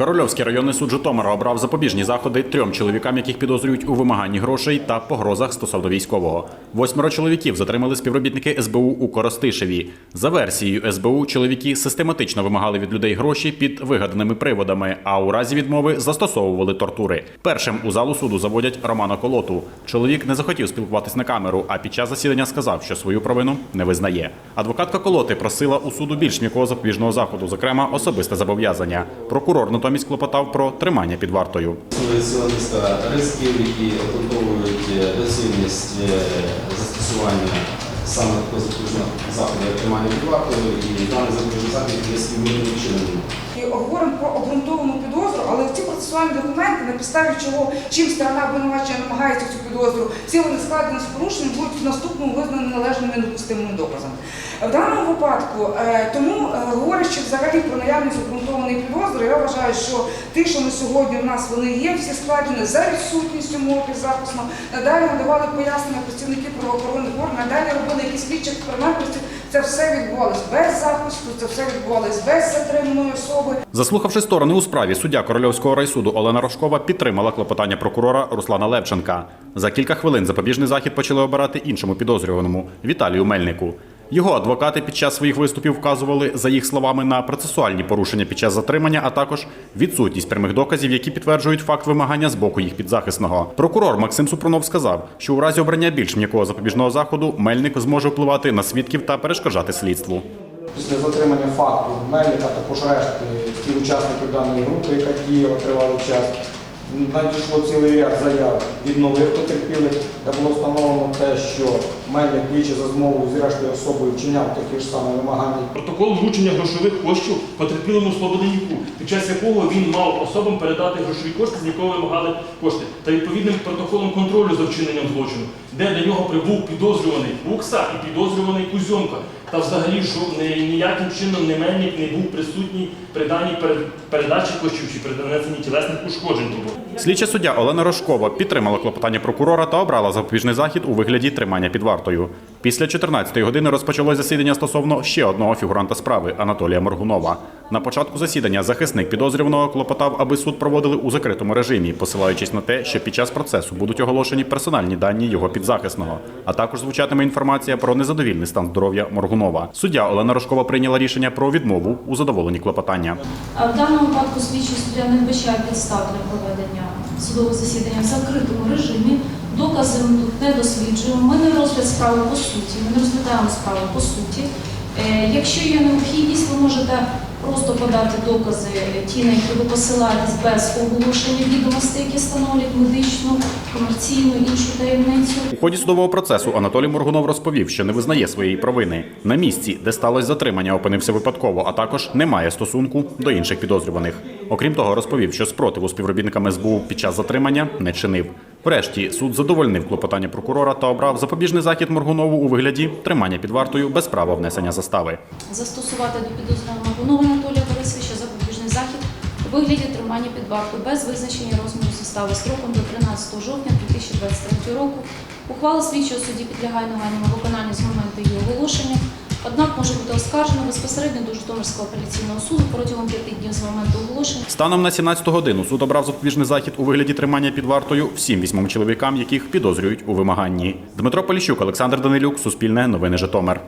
Корольовський районний суд Житомира обрав запобіжні заходи трьом чоловікам, яких підозрюють у вимаганні грошей та погрозах стосовно військового. Восьмеро чоловіків затримали співробітники СБУ у Коростишеві. За версією СБУ, чоловіки систематично вимагали від людей гроші під вигаданими приводами, а у разі відмови застосовували тортури. Першим у залу суду заводять Романа Колоту. Чоловік не захотів спілкуватись на камеру, а під час засідання сказав, що свою провину не визнає. Адвокатка Колоти просила у суду більш м'якого запобіжного заходу, зокрема особисте зобов'язання. Прокурор натомість клопотав про тримання під вартою. Ризиків, які обґрунтовують е, доцільність е, застосування саме такого заходу тримання під вартою, і даний запобіжний захід є співмірним чином. Говоримо про обґрунтовану підозру, але ці процесуальні документи, на підставі чого чим сторона обвинувачення намагається цю підозру, всі вони складені з порушенням, будуть в наступному визнані належними недопустимими доказами. В даному випадку, е, тому е, говорячи взагалі про наявність обґрунтованої підозри, я вважаю, що ті, що на сьогодні в нас вони є, всі складені за відсутністю мови записано, надалі надавали пояснення працівники правоохоронних органів, надалі робили якісь слідчі експериментності. Це все відбувалось без захисту, це все відбувалось без затриманої особи. Заслухавши сторони у справі, суддя Корольовського райсуду Олена Рожкова підтримала клопотання прокурора Руслана Левченка. За кілька хвилин запобіжний захід почали обирати іншому підозрюваному Віталію Мельнику. Його адвокати під час своїх виступів вказували, за їх словами, на процесуальні порушення під час затримання, а також відсутність прямих доказів, які підтверджують факт вимагання з боку їх підзахисного. Прокурор Максим Супрунов сказав, що у разі обрання більш м'якого запобіжного заходу Мельник зможе впливати на свідків та перешкоджати слідству. Після затримання факту Мельника також решти ті учасників даної групи, яка діяла тривалий час. Надійшло цілий ряд заяв від нових потерпілих, де було встановлено те, що Мельник двічі за змовою з рештою особою вчиняв такі ж самі вимагання. Протокол вручення грошових коштів потерпілому Слободенюку, під час якого він мав особам передати грошові кошти, з якого вимагали кошти, та відповідним протоколом контролю за вчиненням злочину, де до нього прибув підозрюваний Букса і підозрюваний Кузьомка. Та взагалі, ніяким чином не Мельник не був присутній при даній перед- передачі коштів чи при нанесенні тілесних ушкоджень. Слідча суддя Олена Рожкова підтримала клопотання прокурора та обрала запобіжний захід у вигляді тримання під вартою. Після 14-ї години розпочалось засідання стосовно ще одного фігуранта справи Анатолія Моргунова. На початку засідання захисник підозрюваного клопотав, аби суд проводили у закритому режимі, посилаючись на те, що під час процесу будуть оголошені персональні дані його підзахисного, а також звучатиме інформація про незадовільний стан здоров'я Моргунова. Суддя Олена Рожкова прийняла рішення про відмову у задоволенні клопотання. А В даному випадку слідчий суддя не вбачає підстав для проведення судового засідання в закритому режимі. Докази ми тут не досліджуємо. Ми не розгляд справи по суті, ми не розглядаємо справу по суті. Е, Якщо є необхідність, ви можете просто подати докази, е, ті, на які ви посилаєтесь без оголошення відомостей, які становлять медичну, комерційну іншу таємницю. У ході судового процесу Анатолій Моргунов розповів, що не визнає своєї провини. На місці, де сталося затримання, опинився випадково, а також не має стосунку до інших підозрюваних. Окрім того, розповів, що спротиву співробітникам СБУ під час затримання не чинив. Врешті суд задовольнив клопотання прокурора та обрав запобіжний захід Моргунову у вигляді тримання під вартою без права внесення застави. Застосувати до підозрюваного Моргунова Анатолія Борисовича запобіжний захід у вигляді тримання під вартою без визначення розміру застави строком до 13 жовтня 2023 року. Ухвала слідчого судді підлягає негайному виконанню з моменту її оголошення, однак може бути оскаржено безпосередньо до Житомирського апеляційного суду протягом п'яти днів з моменту оголошення. Станом на 17 годину суд обрав запобіжний захід у вигляді тримання під вартою всім вісьмом чоловікам, яких підозрюють у вимаганні. Дмитро Поліщук, Олександр Данилюк, Суспільне новини Житомир.